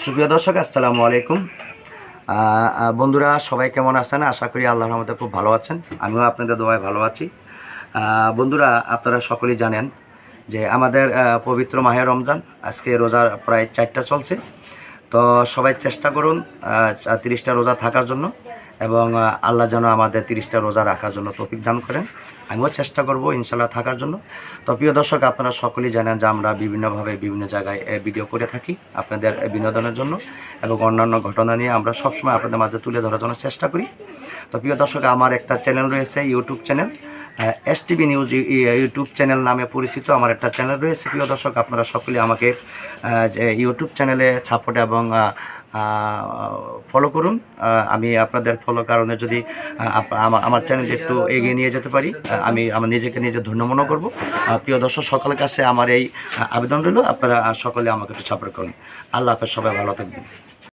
সুপ্রিয় দর্শক, আসসালামু আলাইকুম। বন্ধুরা, সবাই কেমন আছেন? আশা করি আল্লাহর রহমতে খুব ভালো আছেন। আমিও আপনাদের দোয়ায় ভালো আছি। বন্ধুরা, আপনারা সকলেই জানেন যে আমাদের পবিত্র মাহে রমজান, আজকে রোজার প্রায় চারটা চলছে। তো সবাই চেষ্টা করুন তিরিশটা রোজা থাকার জন্য। এবং আল্লাহ যেন আমাদের তিরিশটা রোজা রাখার জন্য তৌফিক দান করেন। আমিও চেষ্টা করব ইনশাল্লাহ থাকার জন্য। তো প্রিয় দর্শক, আপনারা সকলেই জানেন যে আমরা বিভিন্নভাবে বিভিন্ন জায়গায় ভিডিও করে থাকি আপনাদের বিনোদনের জন্য এবং অন্যান্য ঘটনা নিয়ে আমরা সবসময় আপনাদের মাঝে তুলে ধরার জন্য চেষ্টা করি। তো প্রিয় দর্শক, আমার একটা চ্যানেল রয়েছে, YouTube channel. S TV news YouTube channel নামে পরিচিত আমার একটা চ্যানেল রয়েছে। প্রিয় দর্শক, আপনারা সকলে আমাকে ইউটিউব চ্যানেলে সাপোর্ট এবং ফলো করুন। আমি আপনাদের ফলো কারণে যদি আহ, আমার চ্যানেলটি একটু এগিয়ে নিয়ে যেতে পারি আমি আমার নিজেকে নিজে ধন্য মনে করব। প্রিয় দর্শক সকলের কাছে আমার এই আবেদন রইল। আপনারা সকলে আমাকে একটু সাপোর্ট করুন। আল্লাহ হাফেজ সবাই ভালো থাকবেন।